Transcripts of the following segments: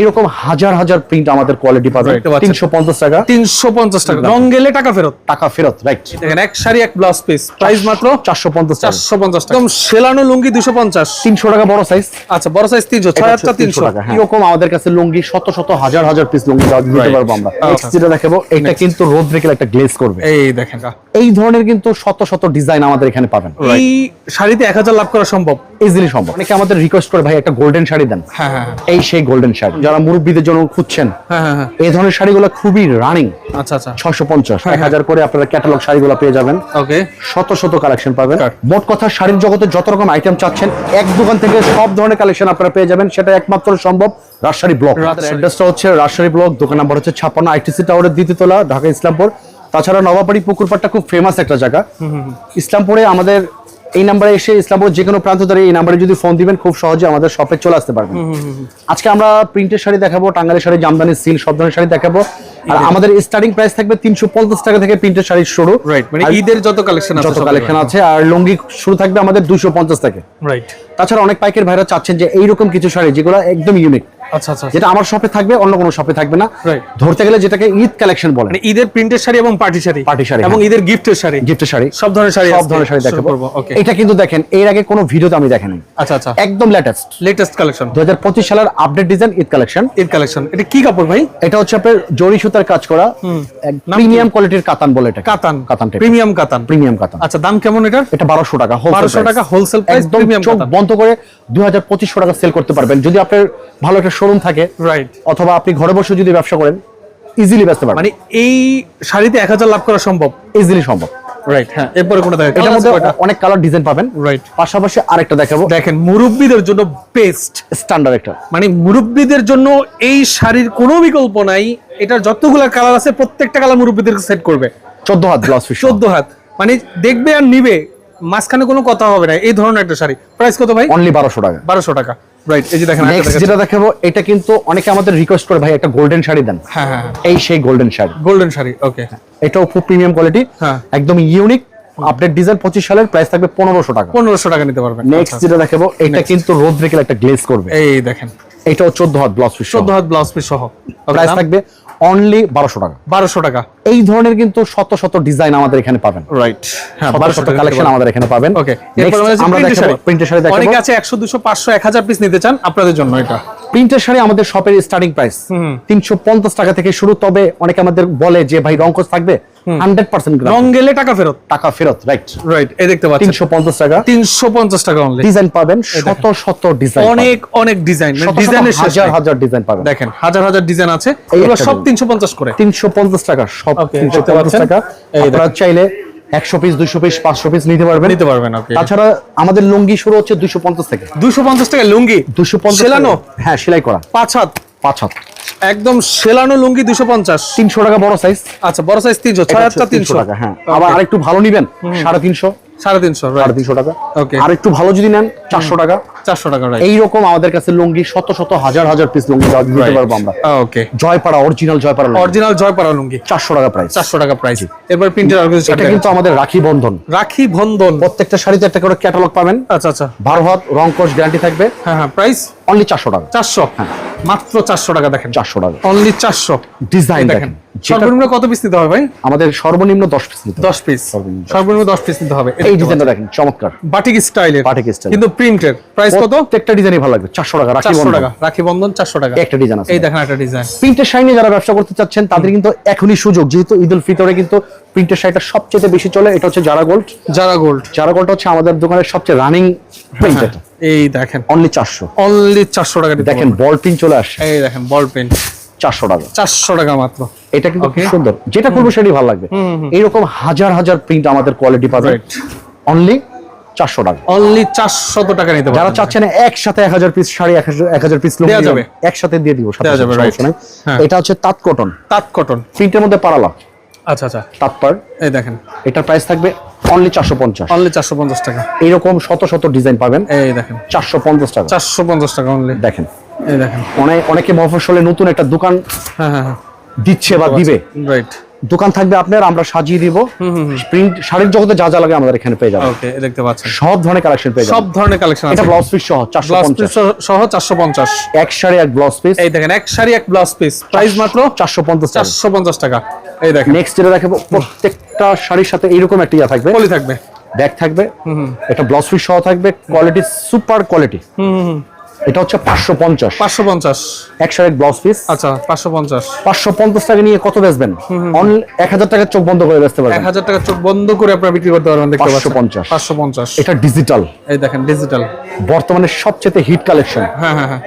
এরকম হাজার হাজার প্রিন্ট আমাদের কোয়ালিটি পাবেন তিনশো পঞ্চাশ টাকা। তিনশো পঞ্চাশ টাকা। রং গেলে টাকা ফেরত। টাকা ফেরত রাইট দেখেন এক শাড়ি এক ব্লাউজ পিস প্রাইস মাত্র চারশো পঞ্চাশ চারশো পঞ্চাশ টাকা। একদম সেলানো লুঙ্গি দুশো পঞ্চাশ। তিনশো টাকা বড় সাইজ আচ্ছা বড় সাইজ তিনশো ছয় হাজার তিনশো টাকা হ্যাঁ। এরকম আমাদের কাছে লুঙ্গি শত শত হাজার হাজার পিস লুঙ্গি দিতে পারব আমরা। আচ্ছা। যেটা দেখাবো এটা কিন্তু রোদ রেখে একটা গ্লেজ করবে। এই দেখেন এই ধরনের কিন্তু শত শত ডিজাইন আমাদের এখানে পাবেন। এই শাড়িতে এক হাজার লাভ করা সম্ভব? ইজিলি সম্ভব। অনেকে আমাদের রিকোয়েস্ট করে ভাই একটা গোল্ডেন শাড়ি দেন। হ্যাঁ হ্যাঁ হ্যাঁ। এই সেই গোল্ডেন শাড়ি। যারা মুরব্বীদের জন্য খুঁজছেন হ্যাঁ হ্যাঁ হ্যাঁ। এই ধরনের শাড়িগুলো খুবই রানিং আচ্ছা আচ্ছা। ছয়শো পঞ্চাশ। এক হাজার করে আপনারা ক্যাটালগ শাড়িগুলো পেয়ে যাবেন। ওকে শত শত কালেকশন পাবেন। মোট কথা শাড়ির জগতে যত রকম আইটেম চাচ্ছেন এক দোকান থেকে সব ধরনের কালেকশন আপনারা পেয়ে যাবেন। সেটা একমাত্র সম্ভব রাজশাহী ব্লক। অ্যাড্রেসটা হচ্ছে রাজশাহী ব্লক দোকান নাম্বার হচ্ছে ছাপ্পান্ন আইটিসি টাওয়ারের দ্বিতীয় তলা ঢাকা ইসলামপুর। তাছাড়া নবাবাড়ি পুকুরপাড়টা খুব ফেমাস একটা জায়গা। ইসলামপুরে আমাদের এই নাম্বারে এসে ইসলামপুর যে কোনো প্রান্ত ধরে এই নাম্বারে যদি ফোন দিবেন খুব সহজে আমাদের শপে চলে আসতে পারবেন। আজকে আমরা প্রিন্টের শাড়ি দেখাবো টাঙ্গালি শাড়ি জামদানি সিল সব ধরনের শাড়ি দেখাবো। আর আমাদের স্টার্টিং প্রাইস থাকবে তিনশো পঞ্চাশ টাকা থেকে প্রিন্টের শাড়ির শুরু রাইট মানে ঈদের যত কালেকশন আছে যত কালেকশন আছে আর লুঙ্গি শুরু থাকবে আমাদের দুশো পঞ্চাশ থেকে। রাইট তাছাড়া অনেক পাইকের ভাইরা চাচ্ছেন যে এইরকম কিছু শাড়ি যেগুলো একদম ইউনিক যেটা আমার শপে থাকবে অন্য কোনো শপে থাকবে না। ধরতে গেলে যেটাকে ঈদ কালেকশন বলে। মানে ঈদের প্রিন্টের শাড়ি এবং পার্টি শাড়ি। Party শাড়ি, এবং হ্যাঁ। ঈদের গিফটের শাড়ি। গিফটের শাড়ি। সব ধরনের শাড়ি সব ধরনের শাড়ি দেখাবো। এটা কিন্তু দেখেন এর আগে কোনো ভিডিওতে আমি দেখিনি। আচ্ছা আচ্ছা। একদম লেটেস্ট লেটেস্ট কালেকশন দু হাজার পঁচিশ সালের update design Eid collection Eid collection এটা কি কাপড় ভাই? এটা হচ্ছে আপনার জরি সুতার কাজ করা। প্রিমিয়াম কোয়ালিটির কাতান বলে এটা কাতান। কাতান প্রিমিয়াম কাতান। প্রিমিয়াম কাতান। আচ্ছা দাম কেমন এটার? এটা বারোশো টাকা 1200 টাকা হোলসেল price, একদম চোখ কাতান। বন্ধ করে দুই হাজার পঁচিশশো টাকা সেল করতে পারবেন। যদি আপনার ভালো একটা শোরুম থাকে। রাইট অথবা আপনি ঘরে বসে যদি ব্যবসা করেন ইজিলি বেচতে পারবেন। মানে এই শাড়িতে এক হাজার লাভ করা সম্ভব? ইজিলি সম্ভব। রাইট হ্যাঁ এরপরে কোনটা দেখেন এটার মধ্যে অনেক কালার ডিজাইন পাবেন। রাইট পাশাপাশি আরেকটা দেখাবো। দেখেন মুরব্বীদের জন্য বেস্ট স্ট্যান্ডার্ড একটা। মানে মুরব্বীদের জন্য এই শাড়ির কোনো বিকল্প নাই। এটার যতগুলো কালার আছে প্রত্যেকটা কালার মুরব্বীদের সেট করবে। চোদ্দ হাত ব্লাউজ পিস চোদ্দ হাত। মানে দেখবে আর নিবে মাঝখানে কোনো কথা হবে না। এই ধরনের একটা শাড়ি। প্রাইস কত ভাই? অনলি বারোশো টাকা। বারোশো টাকা। রাইট এই যে দেখেন নেক্সট যেটা দেখাবো এটা কিন্তু অনেকে আমাদের রিকোয়েস্ট করে ভাই একটা গোল্ডেন শাড়ি দেন। হ্যাঁ হ্যাঁ এই সেই golden sari. Golden sari okay এটাও খুব প্রিমিয়াম কোয়ালিটি হ্যাঁ। একদম ইউনিক আপডেট ডিজাইন পঁচিশ সালের প্রাইস থাকবে পনেরোশো টাকা। পনেরোশো টাকা নিতে পারবেন নেক্সট আচ্ছা। যেটা দেখাবো এটা কিন্তু রোদ রেখে একটা গ্লেজ করবে। এই দেখেন। এটাও চোদ্দ হাত ব্লাউজ পিস চোদ্দ হাত ব্লাউজ পিস সহ। প্রাইস থাকবে অনলি বারোশো টাকা। বারোশো টাকা। এই ধরনের কিন্তু শত শত ডিজাইন আমাদের এখানে পাবেন। রাইট হ্যাঁ শত বারোশো টাকা কালেকশন আমাদের এখানে পাবেন। ওকে আমরা দেখাবো প্রিন্টের শাড়ি দেখাবো। অনেকে আছে একশো দুশো পাঁচশো এক হাজার পিস নিতে চান আপনাদের জন্য এটা। প্রিন্টের শাড়ি আমাদের শপের স্টার্টিং প্রাইস তিনশো পঞ্চাশ টাকা থেকে শুরু তবে অনেকে আমাদের বলে যে ভাই রঙ্কস থাকবে? হান্ড্রেড পার্সেন্ট রং গেলে টাকা ফেরত? টাকা ফেরত রাইট রাইট এই দেখতে পাচ্ছেন। তিনশো পঞ্চাশ টাকা। তিনশো পঞ্চাশ টাকা অনলি ডিজাইন পাবেন শত শত ডিজাইন অনেক অনেক ডিজাইন। ডিজাইনের ডিজাইনের হাজার হাজার ডিজাইন পাবেন। দেখেন হাজার হাজার ডিজাইন আছে। এগুলো সব তিনশো পঞ্চাশ করে। তিনশো পঞ্চাশ টাকা সব তিনশো পঞ্চাশ টাকা। আপনারা চাইলে একশো পিস দুইশো পিস পাঁচশো পিস নিতে পারবেন। নিতে পারবেন তাছাড়া আমাদের লুঙ্গি শুরু হচ্ছে দুশো পঞ্চাশ থেকে। দুশো পঞ্চাশ টাকা লুঙ্গি? দুশো পঞ্চাশ? হ্যাঁ সেলাই করা। পাঁচ হাত। পাঁচ হাত। একদম সেলানো লুঙ্গি দুশো পঞ্চাশ। তিনশো টাকা বড় সাইজ আচ্ছা বড় সাইজ তিনশো ছয় হাজার তিনশো। টাকা হ্যাঁ। আবার আরেকটু ভালো নিবেন সাড়ে তিনশো। সাড়ে তিনশো সাড়ে তিনশো টাকা। Okay. আর একটু ভালো যদি নেন চারশো টাকা। চারশো টাকা এইরকম আমাদের কাছে লুঙ্গি শত শত হাজার হাজার পিস লুঙ্গি দিতে পারব আমরা। Okay Joypara original Joypara original Joypara lungi. চারশো টাকা প্রাইস চারশো টাকা প্রাইস এরপর প্রিন্টের এটা কিন্তু আমাদের রাখি বন্ধন। রাখি বন্ধন। প্রত্যেকটা শাড়িতে একটা করে ক্যাটালগ পাবেন। আচ্ছা আচ্ছা। বারো হাত রং কোর্স গ্যারান্টি থাকবে। হ্যাঁ হ্যাঁ প্রাইস অনলি চারশো টাকা। চারশো? মাত্র চারশো টাকা দেখেন। চারশো টাকা। অনলি চারশো। ডিজাইন দেখেন সর্বনিম্ন কত পিস নিতে হবে ভাই? আমাদের সর্বনিম্ন দশ পিস নিতে দশ পিস সর্বনিম্ন দশ পিস নিতে হবে। এই ডিজাইনটা দেখেন চমৎকার। Batik batik style। কিন্তু প্রিন্টের প্রাইস কত? প্রত্যেকটা ডিজাইনই ভালো লাগবে। চারশো টাকা রাখি বন্ধন। টাকা। রাখি বন্ধন চারশো টাকা। একটা ডিজাইন আছে। এই দেখেন একটা ডিজাইন প্রিন্টের শাড়ি যারা ব্যবসা করতে চাচ্ছেন তাদের কিন্তু এখনই সুযোগ। যেহেতু ঈদ উল ফিতরে কিন্তু প্রিন্টের শাড়িটা সবচেয়ে বেশি চলে এটা হচ্ছে জারা গোল্ড যারা গোল্ড জারা গোল্ড হচ্ছে আমাদের দোকানের সবচেয়ে রানিং প্রিন্ট এটা এই দেখেন। অনলি চারশো। অনলি চারশো টাকা দেখেন বল প্রিন্ট চলে আসছে। এই দেখেন বল পেন চারশো টাকা। চারশো টাকা মাত্র। এটা কিন্তু সুন্দর। যেটা করব সেটাই ভালো লাগবে। এইরকম হাজার হাজার প্রিন্ট আমাদের কোয়ালিটি Right. অনলি চারশো টাকা। অনলি চারশত টাকা নিতে যারা চাচ্ছেন একসাথে এক হাজার পিস শাড়ি এক হাজার- পিস দেয়া যাবে। একসাথে দিয়ে দিব। হ্যাঁ। এটা হচ্ছে তাঁত কটন তাঁত কটন প্রিন্টের মধ্যে পারালা আচ্ছা আচ্ছা। তাঁত এই দেখেন। এটার প্রাইস থাকবে অনলি চারশো পঞ্চাশ। অনলি চারশো পঞ্চাশ টাকা। এইরকম শত শত ডিজাইন পাবেন। এই দেখেন। চারশো পঞ্চাশ টাকা। চারশো পঞ্চাশ টাকা অনলি দেখেন। এই দেখেন। অনেক অনেকে মফসলে নতুন একটা দোকান হ্যাঁ হ্যাঁ হ্যাঁ। দিচ্ছে বা দিবে। রাইট দোকান থাকবে আপনার আমরা সাজিয়ে দিব। প্রিন্ট শাড়ির জগতে যা যা লাগে আমাদের এখানে পেয়ে যাবেন। ওকে দেখতে পাচ্ছেন। সব ধরনের কালেকশন পেয়ে সব ধরনের কালেকশন এটা আছে। ব্লাউজ পিস সহ চারশো ব্লাউজ পঞ্চাশ। পিস সহ চারশো পঞ্চাশ। এক শাড়ি এক ব্লাউজ পিস এই দেখেন এক শাড়ি এক ব্লাউজ পিস প্রাইস মাত্র চারশো পঞ্চাশ টাকা। চারশো পঞ্চাশ টাকা। এই দেখেন। নেক্সট যেটা দেখাবো প্রত্যেকটা শাড়ির সাথে এইরকম একটা ইয়া থাকবে। পলি থাকবে। ব্যাগ থাকবে। এটা ব্লাউজ পিস সহ থাকবে। কোয়ালিটি সুপার কোয়ালিটি এটা হচ্ছে পাঁচশো পঞ্চাশ। পাঁচশো পঞ্চাশ। এক শাড়ির ব্লাউজ পিস আচ্ছা পাঁচশো পঞ্চাশ। পাঁচশো পঞ্চাশ টাকা নিয়ে কত বেচবেন? এক হাজার টাকার চোখ বন্ধ করে বেচতে এক পারবেন হাজার টাকা চোখ বন্ধ করে আপনারা বিক্রি করতে পারবেন দেখতে পাচ্ছেন। 550 পাঁচশো পঞ্চাশ। এটা ডিজিটাল এই দেখেন ডিজিটাল বর্তমানে সবচেয়ে হিট কালেকশন হ্যাঁ হ্যাঁ হ্যাঁ।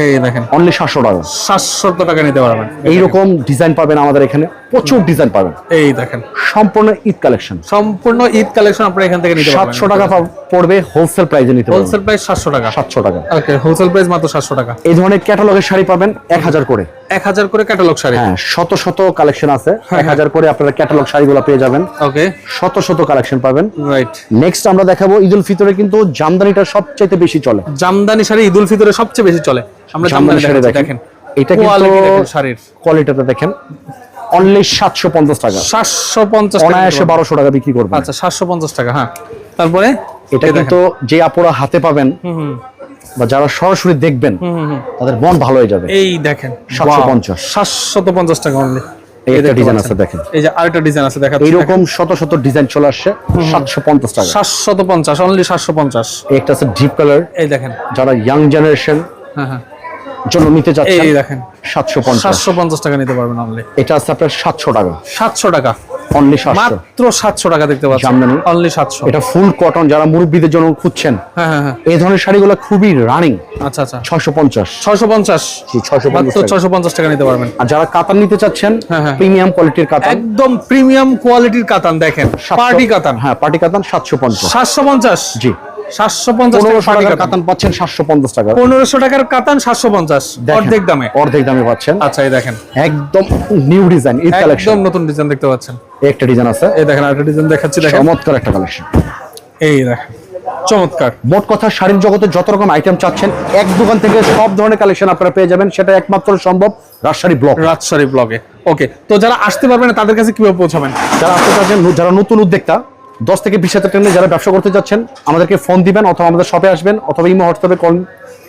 এই দেখেন। অনলি সাতশো টাকা। সাতশো টাকা নিতে পারবেন। এইরকম ডিজাইন পাবেন আমাদের এখানে। প্রচুর ডিজাইন পাবেন। এই দেখেন। সম্পূর্ণ ঈদ কালেকশন সম্পূর্ণ ঈদ কালেকশন আপনারা এখান থেকে নিতে পারবেন। টাকা পড়বে হোলসেল প্রাইসে নিতে পারবেন। হোলসেল প্রাইস সাতশো টাকা। সাতশো টাকা। ওকে হোলসেল প্রাইস মাত্র সাতশো টাকা। এই ধরনের ক্যাটালগের শাড়ি পাবেন এক হাজার করে। এক হাজার করে ক্যাটালগ শাড়ি। হ্যাঁ শত শত কালেকশন আছে। হ্যাঁ, এক হাজার করে আপনারা ক্যাটালগ শাড়িগুলো পেয়ে যাবেন। ওকে শত শত কালেকশন পাবেন। রাইট নেক্সট আমরা দেখাবো ঈদ উল ফিতরে কিন্তু জামদানিটা সবচাইতে বেশি চলে। জামদানি শাড়ি ঈদ উল ফিতরে সবচেয়ে বেশি চলে। আমরা জামদানি শাড়ি দেখেন। এটা কোয়ালিটি দেখেন কিন্তু শাড়ির। কোয়ালিটিটা দেখেন। অনলি সাতশো পঞ্চাশ টাকা। সাতশো পঞ্চাশ অনায়াসে বারোশো টাকা বিক্রি করবেন। আচ্ছা সাতশো পঞ্চাশ টাকা হ্যাঁ। তারপরে এটা কিন্তু যে আপুরা হাতে পাবেন বা যারা সরাসরি দেখবেন তাদের মন ভালো হয়ে যাবে। এই দেখেন 750 সাতশত পঞ্চাশ টাকা অনলি একটা ডিজাইন আছে দেখেন। এই যে আরেকটা ডিজাইন আছে দেখা এইরকম শত শত ডিজাইন চলে আসছে সাতশো পঞ্চাশ টাকা। সাতশত পঞ্চাশ অনলি সাতশো একটা আছে ডিপ কালার এই দেখেন। যারা ইয়াং জেনারেশন হ্যাঁ হ্যাঁ। জন্য নিতে চাচ্ছেন এই দেখেন। সাতশো পঞ্চাশ। সাতশো পঞ্চাশ টাকা নিতে পারবেন অনলি এটা আছে আপনার সাতশো টাকা। সাতশো টাকা। অনলি সাতশো। মাত্র টাকা দেখতে পাচ্ছেন জামদানি। অনলি এটা ফুল কটন যারা মুরব্বীদের জন্য খুঁজছেন হ্যাঁ হ্যাঁ হ্যাঁ। এই ধরনের শাড়িগুলো খুবই রানিং আচ্ছা আচ্ছা। ছয়শো পঞ্চাশ। ছয়শো পঞ্চাশ। ছয়শো মাত্র ছয়শো পঞ্চাশ টাকা নিতে পারবেন। আর যারা কাতান নিতে চাচ্ছেন হ্যাঁ, হ্যাঁ। প্রিমিয়াম কোয়ালিটির কাতান। একদম প্রিমিয়াম কোয়ালিটির কাতান দেখেন। পার্টি কাতান। হ্যাঁ পার্টি কাতান সাতশো পঞ্চাশ। সাতশো পঞ্চাশ। জি। সাতশো পঞ্চাশ টাকা পনেরোশো party টাকার কাতান কাতান পাচ্ছেন সাতশো পঞ্চাশ টাকা। পনেরোশো টাকার কাতান সাতশো পঞ্চাশ। অর্ধেক দামে। অর্ধেক দামে পাচ্ছেন। আচ্ছা এই দেখেন। একদম নিউ ডিজাইন ঈদ কালেকশন একদম নতুন ডিজাইন দেখতে পাচ্ছেন। একটা ডিজাইন আছে। এই দেখেন আরেকটা ডিজাইন দেখাচ্ছি দেখেন। চমৎকার একটা কালেকশন এই দেখেন চমৎকার। মোট কথা শাড়ির জগতে যত রকম আইটেম চাচ্ছেন এক দোকান থেকে সব ধরনের কালেকশন আপনারা পেয়ে যাবেন। সেটা একমাত্র সম্ভব রাজশাহী ব্লক। রাজশাহী ব্লগে ওকে তো যারা আসতে পারবে না তাদের কাছে কীভাবে পৌঁছাবেন? যারা আসতে চাচ্ছেন যারা নতুন উদ্যোক্তা দশ থেকে বিশ হাজার টাকা যারা ব্যবসা করতে যাচ্ছেন, আমাদেরকে ফোন দিবেন অথবা আমাদের শপে আসবেন অথবা ইমো হোয়াটসঅ্যাপে কল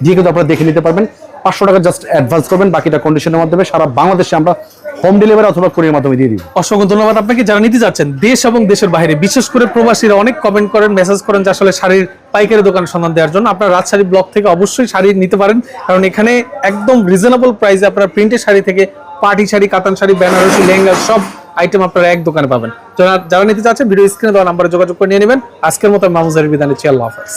দিয়ে কিন্তু আপনারা দেখে নিতে পারবেন। পাঁচশো টাকা জাস্ট অ্যাডভান্স করবেন, বাকিটা কন্ডিশনের মাধ্যমে সারা বাংলাদেশে আমরা হোম ডেলিভারি অথবা কুরিয়ার মাধ্যমে দিয়ে দিব। অসংখ্য ধন্যবাদ আপনাকে। যারা নিতে যাচ্ছেন, দেশ এবং দেশের বাইরে, বিশেষ করে প্রবাসীরা অনেক কমেন্ট করেন মেসেজ করেন যে আসলে শাড়ির পাইকারি দোকান সন্ধান দেওয়ার জন্য। আপনারা রাজশাড়ি ব্লক থেকে অবশ্যই শাড়ি নিতে পারেন, কারণ এখানে একদম রিজনেবল প্রাইসে আপনারা প্রিন্টের শাড়ি থেকে পার্টি শাড়ি, কাতান শাড়ি, বেনারসি, লেহেঙ্গা সব আইটেম আপনারা এক দোকানে পাবেন। যারা নিতে চাচ্ছেন ভিডিও স্ক্রিনে দেওয়া নাম্বারে যোগাযোগ করে নিয়ে নেবেন। আজকের মতো মামুজারি বিধানে চেয়ার হাফেজ।